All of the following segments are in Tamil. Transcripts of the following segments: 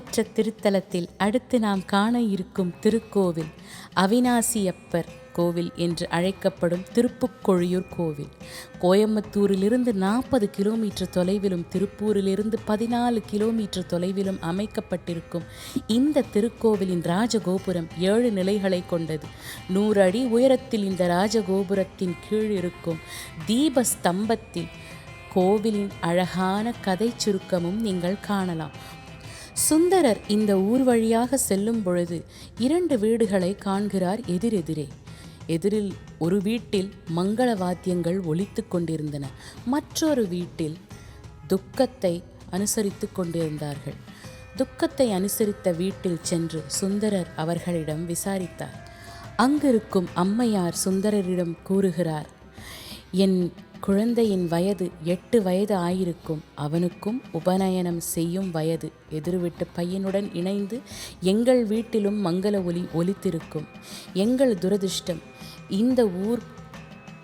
புகழ்பெற்ற திருத்தலத்தில் அடுத்து நாம் காண இருக்கும் திருக்கோவில் அவினாசியப்பர் கோவில் என்று அழைக்கப்படும் திருப்புக்கொழியூர் கோவில். கோயம்புத்தூரிலிருந்து நாற்பது கிலோமீட்டர் தொலைவிலும் திருப்பூரிலிருந்து பதினாலு கிலோமீட்டர் தொலைவிலும் அமைக்கப்பட்டிருக்கும் இந்த திருக்கோவிலின் ராஜகோபுரம் ஏழு நிலைகளை கொண்டது. நூறு அடி உயரத்தில் இந்த ராஜகோபுரத்தின் கீழ் இருக்கும் தீப ஸ்தம்பத்தில் கோவிலின் அழகான கதை சுருக்கமும் நீங்கள் காணலாம். சுந்தரர் இந்த ஊர் வழியாக செல்லும் பொழுது இரண்டு வீடுகளை காண்கிறார் எதிரெதிரே. எதிரில் ஒரு வீட்டில் மங்கள வாத்தியங்கள் ஒலித்து கொண்டிருந்தன. மற்றொரு வீட்டில் துக்கத்தை அனுசரித்து கொண்டிருந்தார்கள். துக்கத்தை அனுசரித்த வீட்டில் சென்று சுந்தரர் அவர்களிடம் விசாரித்தார். அங்கிருக்கும் அம்மையார் சுந்தரரிடம் கூறுகிறார் என் குழந்தையின் வயது எட்டு வயது ஆயிருக்கும். அவனுக்கும் உபநயனம் செய்யும் வயது. எதிர்விட்டு பையனுடன் இணைந்து எங்கள் வீட்டிலும் மங்கள ஒலி ஒலித்திருக்கும். எங்கள் துரதிர்ஷ்டம் இந்த ஊர்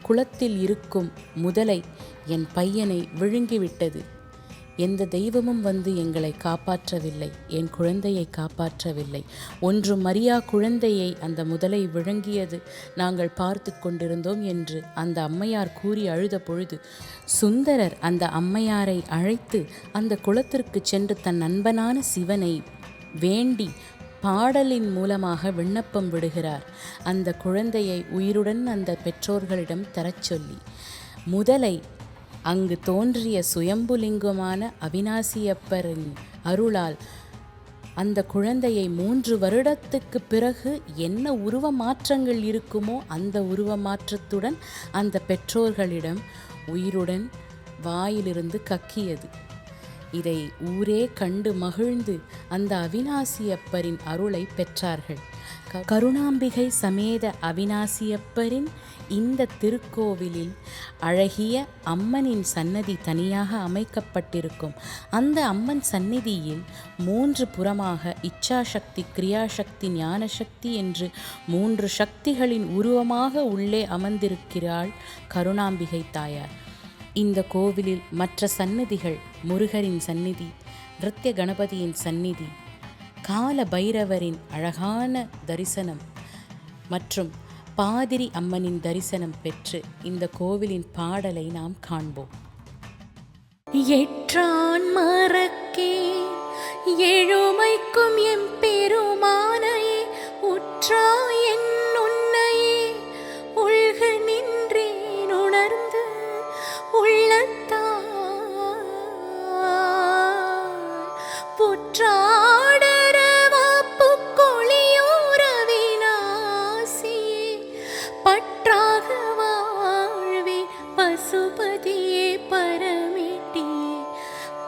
குளத்தில் இருக்கும் முதலை என் பையனை விழுங்கிவிட்டது. எந்த தெய்வமும் வந்து எங்களை காப்பாற்றவில்லை என் குழந்தையை காப்பாற்றவில்லை. ஒன்று மரியா குழந்தையை அந்த முதலை விழுங்கியது நாங்கள் பார்த்து கொண்டிருந்தோம் என்று அந்த அம்மையார் கூறி அழுத பொழுது சுந்தரர் அந்த அம்மையாரை அழைத்து அந்த குளத்திற்கு சென்று தன் நண்பனான சிவனை வேண்டி பாடலின் மூலமாக விண்ணப்பம் விடுகிறார். அந்த குழந்தையை உயிருடன் அந்த பெற்றோர்களிடம் தரச் சொல்லி முதலை அங்கு தோன்றிய சுயம்புலிங்கமான அவினாசியப்பரின் அருளால் அந்த குழந்தையை மூன்று வருடத்துக்கு பிறகு என்ன உருவ மாற்றங்கள் இருக்குமோ அந்த உருவ மாற்றத்துடன் அந்த பெற்றோர்களிடம் உயிருடன் வாயிலிருந்து கக்கியது. இதை ஊரே கண்டு மகிழ்ந்து அந்த அவினாசியப்பரின் அருளை பெற்றார்கள். கருணாம்பிகை சமேத அவினாசியப்பரின் இந்த திருக்கோவிலில் அழகிய அம்மனின் சன்னதி தனியாக அமைக்கப்பட்டிருக்கும். அந்த அம்மன் சந்நிதியில் மூன்று புறமாக இச்சாசக்தி கிரியாசக்தி ஞானசக்தி என்று மூன்று சக்திகளின் உருவமாக உள்ளே அமர்ந்திருக்கிறாள் கருணாம்பிகை தாயார். இந்த கோவிலில் மற்ற சந்நிதிகள் முருகரின் சந்நிதி நிருத்திய கணபதியின் சந்நிதி கால பைரவரின் அழகான தரிசனம் மற்றும் பாதிரி அம்மனின் தரிசனம் பெற்று இந்த கோவிலின் பாடலை நாம் காண்போம். எற்றான் மறக்கே எழுமைக்கும் எம் பெருமானையே உற்றாய பசுபதியே பரமேட்டியே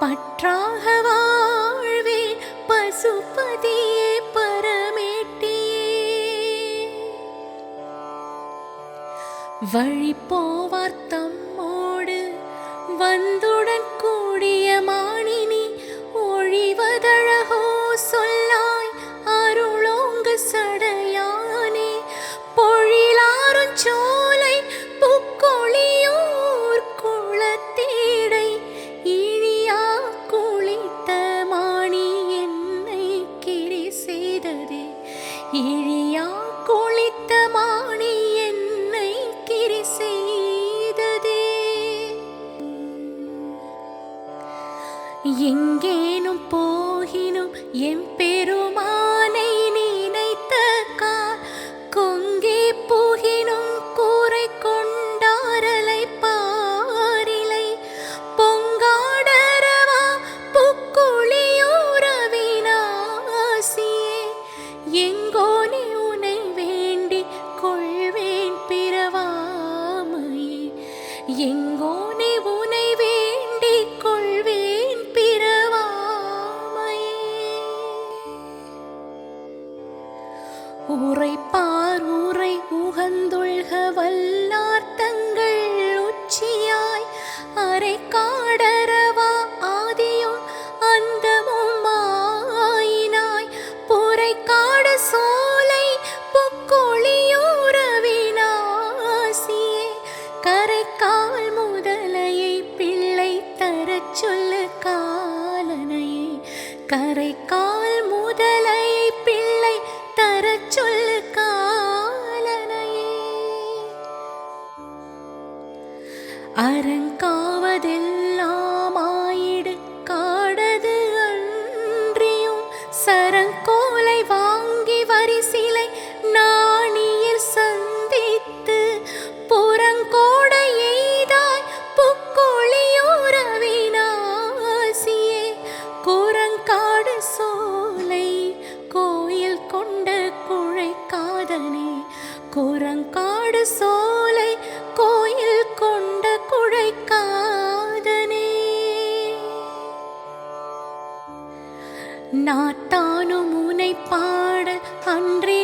பற்றாக வாழ்வே பசுபதியே பரமேட்டியே. வழி போவார் தம்மோடு வந்துடன் எம் உரைப்பார் உரை உகந்துள்க அரங்காவதெல்லாம் நாத்தானும் உனை பாட அன்றே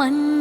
问。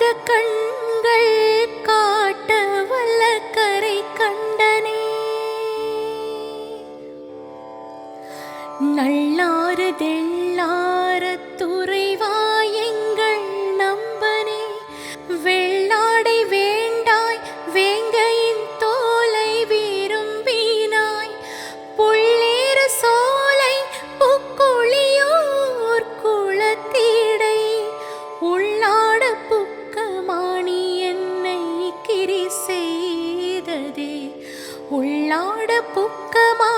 மத கண்கள் காட்ட வல்ல கரை கண்டனே. நல்லாறு தெள்ளாறு துறை உள்ளாட புக்கமா